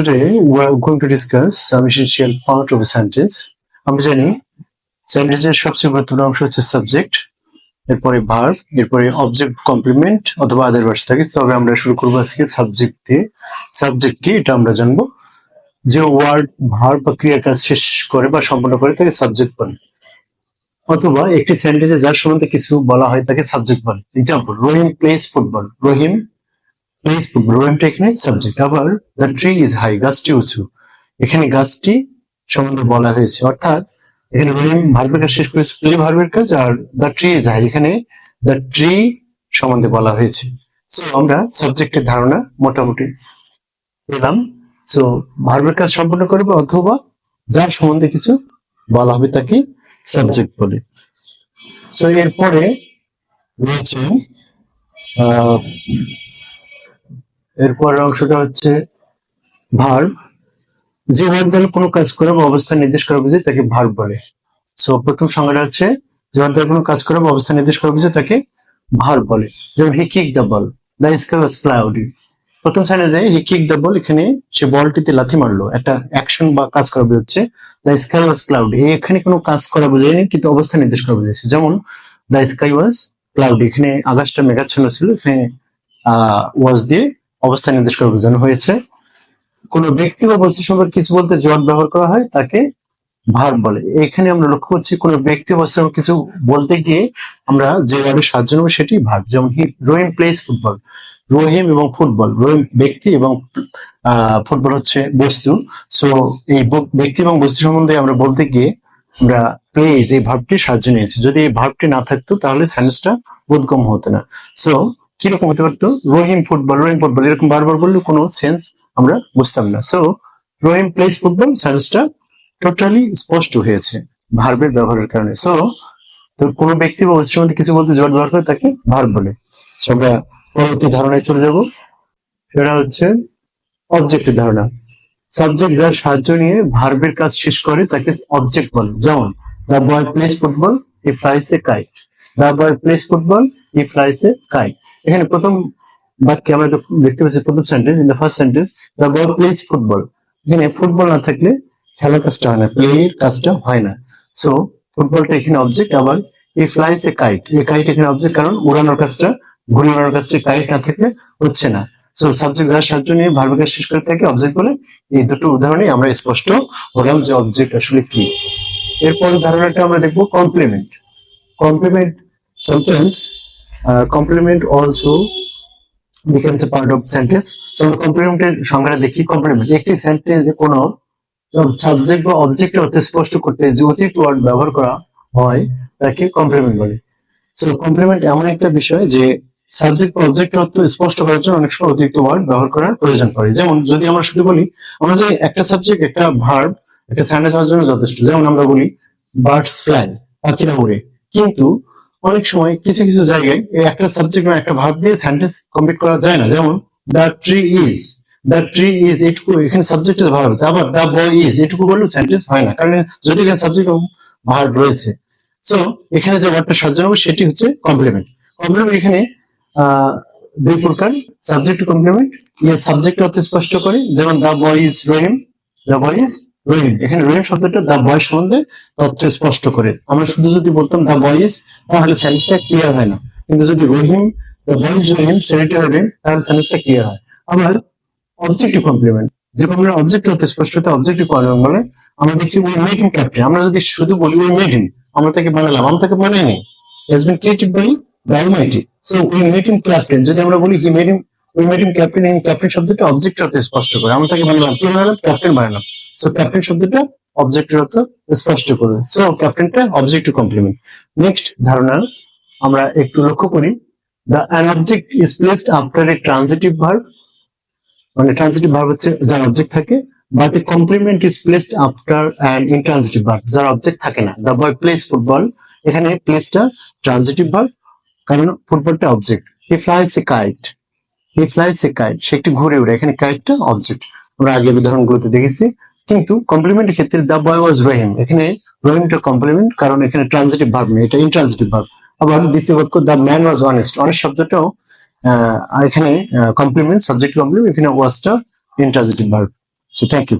Today we are going to discuss some essential part of a sentence. আমরা জানি সেন্টেন্সের সবচেয়ে গুরুত্বপূর্ণ অংশ হচ্ছে সাবজেক্ট এরপরে ভার্ব এরপরে অবজেক্ট কমপ্লিমেন্ট অথবা আদার ভার্স থাকে। তবে আমরা শুরু করব আজকে সাবজেক্ট দিয়ে। সাবজেক্ট কি? এটা আমরা জানব। যে ওয়ার্ড ভার্ব বা ক্রিয়ার কাজ শেষ করে বা সম্পন্ন করে, তাকে সাবজেক্ট বলে। অথবা একটি সেন্টেন্সে যার সম্বন্ধে কিছু বলা হয়, তাকে সাবজেক্ট বলে। Example Rahim plays football Rahim football রহিমটা এখানে সাবজেক্ট আবার দ্য ট্রি ইজ হাই গাছটি উঁচু। এখানে গাছটি সম্বন্ধে বলা হয়েছে। অর্থাৎ, এখানে রহিম ভার্বের কাজ শেষ করেছে প্লে ভার্বের কাজ, আর দ্য ট্রি ইজ হাই এখানে দ্য ট্রি সম্বন্ধে বলা হয়েছে। সো আমরা সাবজেক্টের ধারণা মোটামুটি পেলাম। সো ভার্বের কাজ সম্পন্ন করবে অথবা যার সম্বন্ধে কিছু বলা হবে তাকে সাবজেক্ট বলে। সো এরপরে রয়েছে এরপরের অংশটা হচ্ছে ভার্ব। যে ভার্ব দ্বারা কোনো কাজ করে বা অবস্থা নির্দেশ করা বুঝে তাকে ভার্ব বলে। সো প্রথম সংজ্ঞাটা হচ্ছে, যে ভার্ব দ্বারা কোনো কাজ করে বা অবস্থা নির্দেশ করা বুঝে তাকে ভার্ব বলে। যেমন he kick the ball the sky was cloudy প্রথম সেন্টেন্সে হি কিক দ্য বল এখানে সে বলটিতে লাথি মারলো। একটা অ্যাকশন বা কাজ করা বোঝাচ্ছে দ্য স্কাই ওয়াজ ক্লাউডি এখানে কোনো কাজ করা বোঝায়নি কিন্তু অবস্থা নির্দেশ করা বুঝেছে যেমন দ্য স্কাই ওয়াজ ক্লাউডি এখানে আকাশটা মেঘাচ্ছন্ন ছিল, এখানে ওয়াজ দিয়ে অবস্থা নির্দেশ করে বোঝানো হয়েছে। কোন ব্যক্তি বা বস্তু সম্পর্কে কিছু বলতে জট ব্যবহার করা হয়, তাকে ভার বলে। এখানে আমরা লক্ষ্য করছি কোন ব্যক্তি বা কিছু বলতে গিয়ে আমরা যে সাহায্য নেব সেটি ভার। যেমন হি, রহিম প্লেস ফুটবল রহিম এবং ফুটবল। রহিম ব্যক্তি এবং ফুটবল হচ্ছে বস্তু। সো এই ব্যক্তি এবং বস্তু সম্বন্ধে আমরা বলতে গিয়ে আমরা প্লেজ এই ভাবটির সাহায্য নিয়েছি। যদি এই ভাবটি না থাকতো, তাহলে সেন্টেন্সটা বোধগম্য হতো না। সো কীরকম হতে পারতো? রহিম ফুটবল রহিম ফুটবল এরকম বারবার বললে কোনো সেন্স আমরা বুঝতাম না। সো রহিম প্লেস ফুটবল সেন্সটা টোটালি স্পষ্ট হয়েছে ভার্বের ব্যবহারের কারণে। সো তো কোনো ব্যক্তি বা মধ্যে কিছু বলতে জট ব্যবহার করে তাকে ভার্ব বলে। আমরা পরবর্তী ধারণায় চলে যাব। সেটা হচ্ছে অবজেক্টের ধারণা। সাবজেক্ট যার সাহায্য নিয়ে ভার্বের কাজ শেষ করে তাকে অবজেক্ট বলে। যেমন the boy plays football he flies a kite the boy plays football he flies a kite এখানে প্রথম বাক্যে আমরা দেখতে পাচ্ছি প্রথম sentence in the first sentence the boy plays football এখানে ফুটবল না থাকলে খেলার কাজটা হয় না প্লে এর কাজটা হয় না। সো ফুটবলটা এখানে অবজেক্ট আবার এই ফ্লাইস এ কাইট এই কাইট এখানে অবজেক্ট কারণ উড়ানোর কাজটা, ঘুরে উড়ানোর কাজটা কাইট না থাকলে হচ্ছে না। সো সাবজেক্ট যার সাহায্য নিয়ে ভার্বের শেষ করে থাকে অবজেক্ট বলে, এই দুটো উদাহরণে আমরা স্পষ্ট হলাম যে অবজেক্ট আসলে কি। এরপর ধারণাটা আমরা দেখব complement complement sometimes complement also becomes a part of sentence so কমপ্লিমেন্টের সংজ্ঞাটা দেখি কমপ্লিমেন্ট একটি সেন্টেন্সে কোনো সাবজেক্ট বা অবজেক্ট অর্থ স্পষ্ট করতে যে অতিরিক্ত ওয়ার্ড ব্যবহার করা হয়, তাকে কমপ্লিমেন্ট বলে। সো কমপ্লিমেন্ট এমন একটা বিষয় যে সাবজেক্ট বা অবজেক্ট অর্থ স্পষ্ট করার জন্য অনেক সময় অতিরিক্ত ওয়ার্ড ব্যবহার করার প্রয়োজন পড়ে। যেমন, যদি আমরা শুধু বলি, আমরা জানি একটা সাবজেক্ট একটা ভার্ব একটা সেন্টেন্স হওয়ার জন্য যথেষ্ট। যেমন আমরা বলি বার্ডস ফ্লাই পাখিরা উড়ে কিন্তু অনেক সময় কিছু কিছু জায়গায় একটা সাবজেক্ট বা একটা ভার্ব দিয়ে সেন্টেন্স কমপ্লিট করা যায় না। যেমন the tree is the tree is এটুকু এখানে সাবজেক্ট ভার্ব আছে। আবার দ্য বয় ইজ এটুকু বললেও সেন্টেন্স হয় না। কারণ যদি এখানে সাবজেক্ট ভার্ব রয়েছে। সো এখানে যে ওয়ার্ডটা নেব সেটি হচ্ছে কমপ্লিমেন্ট কমপ্লিমেন্ট এখানে দুই প্রকার। সাবজেক্ট কমপ্লিমেন্ট ইয়ে সাবজেক্ট অর্থ স্পষ্ট করে। যেমন the boy is Rahim the boy is Rahim এখানে রহিম শব্দটা দ্য বয় সম্বন্ধে তথ্য স্পষ্ট করে। আমরা শুধু যদি বলতাম দ্য বয় ইজ তাহলে সেন্সটা ক্লিয়ার হয় না। কিন্তু যদি রহিম দ্য বয় রহিম সেনেটর রহিম, তাহলে সেন্সটা ক্লিয়ার হয়। আবার অবজেক্টিভ কমপ্লিমেন্ট যেরকম আমরা অবজেক্ট হতে স্পষ্টতা অবজেক্টিভ কমপ্লিমেন্ট বলে আমরা দেখছি উই মেড হিম ক্যাপ্টেন আমরা যদি শুধু বলি উই মেড হিম আমরা তাকে বানালাম, আমরা তাকে বানাইনি been created by the Almighty. So, we made him captain. যদি আমরা বলি made him we made him captain and captain শব্দটা অবজেক্ট অর্থ স্পষ্ট করে। আমরা তাকে বানালাম, কি বানালাম? ক্যাপ্টেন বানালাম। সো ক্যাপ্টেন শব্দটা অবজেক্টের অর্থ স্পষ্ট করে। সো ক্যাপ্টেনটা অবজেক্টিভ কমপ্লিমেন্ট নেক্সট ধারণা আমরা একটু লক্ষ্য করি। The an object is placed after a transitive verb মানে ট্রান্সিটিভ ভার্ব হচ্ছে যার অবজেক্ট থাকে। But a complement is placed after an intransitive verb যার অবজেক্ট থাকে না। দ্য বয় প্লেস ফুটবল এখানে প্লেসটা ট্রান্সিটিভ ভার্ব কারণ ফুটবলটা object he flies a kite he flies a kite সে একটি ঘুরে উড়ে। এখানে কাইটটা অবজেক্ট আমরা আগের উদাহরণগুলোতে দেখেছি। কিন্তু কমপ্লিমেন্টের ক্ষেত্রে দ্য বয় ওয়াজ রহিম এখানে রহিমটা কমপ্লিমেন্ট কারণ এখানে ট্রান্সিটিভ ভার্ব নেই, এটা ইনট্রান্সিটিভ ভার্ব আবার দ্বিতীয় বাক্য the man was honest honest শব্দটাও এখানে কমপ্লিমেন্ট সাবজেক্ট কমপ্লিমেন্ট এখানে ওয়াজটা intransitive verb so thank you